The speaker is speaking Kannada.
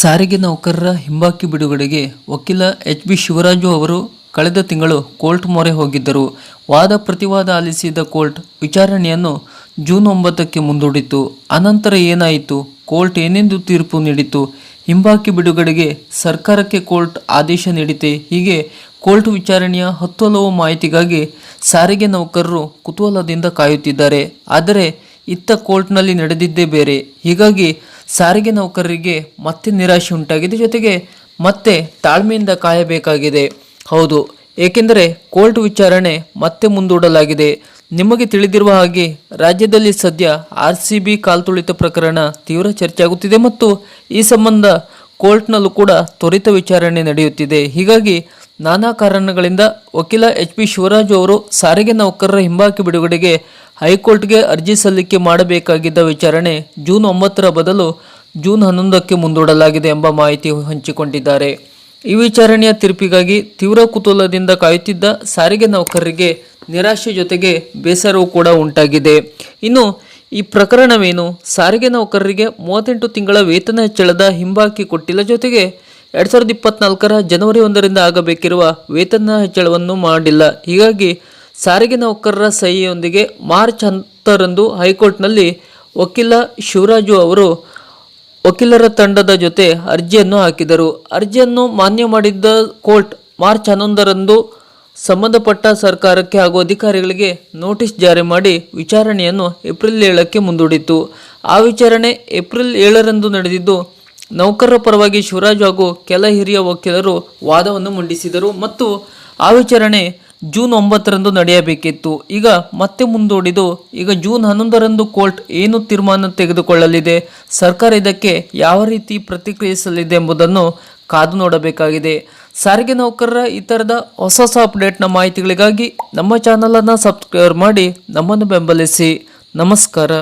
ಸಾರಿಗೆ ನೌಕರರ ಹಿಂಬಾಕಿ ಬಿಡುಗಡೆಗೆ ವಕೀಲ ಎಚ್ ಬಿ ಶಿವರಾಜು ಅವರು ಕಳೆದ ತಿಂಗಳು ಕೋರ್ಟ್ ಮೊರೆ ಹೋಗಿದ್ದರು. ವಾದ ಪ್ರತಿವಾದ ಆಲಿಸಿದ ಕೋರ್ಟ್ ವಿಚಾರಣೆಯನ್ನು ಜೂನ್ ಒಂಬತ್ತಕ್ಕೆ ಮುಂದೂಡಿತು. ಅನಂತರ ಏನಾಯಿತು? ಕೋರ್ಟ್ ಏನೆಂದು ತೀರ್ಪು ನೀಡಿತು? ಹಿಂಬಾಕಿ ಬಿಡುಗಡೆಗೆ ಸರ್ಕಾರಕ್ಕೆ ಕೋರ್ಟ್ ಆದೇಶ ನೀಡಿತೆ. ಹೀಗೆ ಕೋರ್ಟ್ ವಿಚಾರಣೆಯ ಹತ್ತು ಹಲವು ಮಾಹಿತಿಗಾಗಿ ಸಾರಿಗೆ ನೌಕರರು ಕುತೂಹಲದಿಂದ ಕಾಯುತ್ತಿದ್ದಾರೆ. ಆದರೆ ಇತ್ತ ಕೋರ್ಟ್ನಲ್ಲಿ ನಡೆದಿದ್ದೇ ಬೇರೆ. ಹೀಗಾಗಿ ಸಾರಿಗೆ ನೌಕರರಿಗೆ ಮತ್ತೆ ನಿರಾಶೆ ಉಂಟಾಗಿದೆ. ಜೊತೆಗೆ ಮತ್ತೆ ತಾಳ್ಮೆಯಿಂದ ಕಾಯಬೇಕಾಗಿದೆ. ಹೌದು, ಏಕೆಂದರೆ ಕೋರ್ಟ್ ವಿಚಾರಣೆ ಮತ್ತೆ ಮುಂದೂಡಲಾಗಿದೆ. ನಿಮಗೆ ತಿಳಿದಿರುವ ಹಾಗೆ ರಾಜ್ಯದಲ್ಲಿ ಸದ್ಯ ಆರ್ ಸಿ ಬಿ ಕಾಲ್ತುಳಿತ ಪ್ರಕರಣ ತೀವ್ರ ಚರ್ಚೆಯಾಗುತ್ತಿದೆ ಮತ್ತು ಈ ಸಂಬಂಧ ಕೋರ್ಟ್ನಲ್ಲೂ ಕೂಡ ತ್ವರಿತ ವಿಚಾರಣೆ ನಡೆಯುತ್ತಿದೆ. ಹೀಗಾಗಿ ನಾನಾ ಕಾರಣಗಳಿಂದ ವಕೀಲ ಎಚ್ ಪಿ ಶಿವರಾಜು ಅವರು ಸಾರಿಗೆ ನೌಕರರ ಹಿಂಬಾಕಿ ಬಿಡುಗಡೆಗೆ ಹೈಕೋರ್ಟ್ಗೆ ಅರ್ಜಿ ಸಲ್ಲಿಕೆ ಮಾಡಬೇಕಾಗಿದ್ದ ವಿಚಾರಣೆ ಜೂನ್ ಒಂಬತ್ತರ ಬದಲು ಜೂನ್ ಹನ್ನೊಂದಕ್ಕೆ ಮುಂದೂಡಲಾಗಿದೆ ಎಂಬ ಮಾಹಿತಿ ಹಂಚಿಕೊಂಡಿದ್ದಾರೆ. ಈ ವಿಚಾರಣೆಯ ತೀರ್ಪಿಗಾಗಿ ತೀವ್ರ ಕುತೂಹಲದಿಂದ ಕಾಯುತ್ತಿದ್ದ ಸಾರಿಗೆ ನೌಕರರಿಗೆ ನಿರಾಶೆ ಜೊತೆಗೆ ಬೇಸರವೂ ಕೂಡ ಉಂಟಾಗಿದೆ. ಇನ್ನು ಈ ಪ್ರಕರಣವೇನು? ಸಾರಿಗೆ ನೌಕರರಿಗೆ ಮೂವತ್ತೆಂಟು ತಿಂಗಳ ವೇತನ ಹೆಚ್ಚಳದ ಹಿಂಬಾಕಿ ಕೊಟ್ಟಿಲ್ಲ ಜೊತೆಗೆ ಎರಡು ಸಾವಿರದ ಇಪ್ಪತ್ನಾಲ್ಕರ ಜನವರಿ ಒಂದರಿಂದ ಆಗಬೇಕಿರುವ ವೇತನ ಹೆಚ್ಚಳವನ್ನು ಮಾಡಿಲ್ಲ. ಹೀಗಾಗಿ ಸಾರಿಗೆ ನೌಕರರ ಸಹಿಯೊಂದಿಗೆ ಮಾರ್ಚ್ ಹತ್ತರಂದು ಹೈಕೋರ್ಟ್ನಲ್ಲಿ ವಕೀಲ ಶಿವರಾಜು ಅವರು ವಕೀಲರ ತಂಡದ ಜೊತೆ ಅರ್ಜಿಯನ್ನು ಹಾಕಿದರು. ಅರ್ಜಿಯನ್ನು ಮಾನ್ಯ ಮಾಡಿದ್ದ ಕೋರ್ಟ್ ಮಾರ್ಚ್ ಹನ್ನೊಂದರಂದು ಸಂಬಂಧಪಟ್ಟ ಸರ್ಕಾರಕ್ಕೆ ಹಾಗೂ ಅಧಿಕಾರಿಗಳಿಗೆ ನೋಟಿಸ್ ಜಾರಿ ಮಾಡಿ ವಿಚಾರಣೆಯನ್ನು ಏಪ್ರಿಲ್ ಏಳಕ್ಕೆ ಮುಂದೂಡಿತು ಆ ವಿಚಾರಣೆ ಏಪ್ರಿಲ್ ಏಳರಂದು ನಡೆದಿದ್ದು ನೌಕರರ ಪರವಾಗಿ ಶಿವರಾಜ್ ಹಾಗೂ ಕೆಲ ಹಿರಿಯ ವಕೀಲರು ವಾದವನ್ನು ಮಂಡಿಸಿದರು ಮತ್ತು ಆ ವಿಚಾರಣೆ ಜೂನ್ ಒಂಬತ್ತರಂದು ನಡೆಯಬೇಕಿತ್ತು. ಈಗ ಮತ್ತೆ ಮುಂದೂಡಿದು ಈಗ ಜೂನ್ ಹನ್ನೊಂದರಂದು ಕೋರ್ಟ್ ಏನು ತೀರ್ಮಾನ ತೆಗೆದುಕೊಳ್ಳಲಿದೆ, ಸರ್ಕಾರ ಇದಕ್ಕೆ ಯಾವ ರೀತಿ ಪ್ರತಿಕ್ರಿಯಿಸಲಿದೆ ಎಂಬುದನ್ನು ಕಾದು ನೋಡಬೇಕಾಗಿದೆ. ಸಾರಿಗೆ ನೌಕರರ ಈ ಥರದ ಹೊಸ ಹೊಸ ಅಪ್ಡೇಟ್ನ ಮಾಹಿತಿಗಳಿಗಾಗಿ ನಮ್ಮ ಚಾನಲನ್ನು ಸಬ್ಸ್ಕ್ರೈಬ್ ಮಾಡಿ ನಮ್ಮನ್ನು ಬೆಂಬಲಿಸಿ. ನಮಸ್ಕಾರ.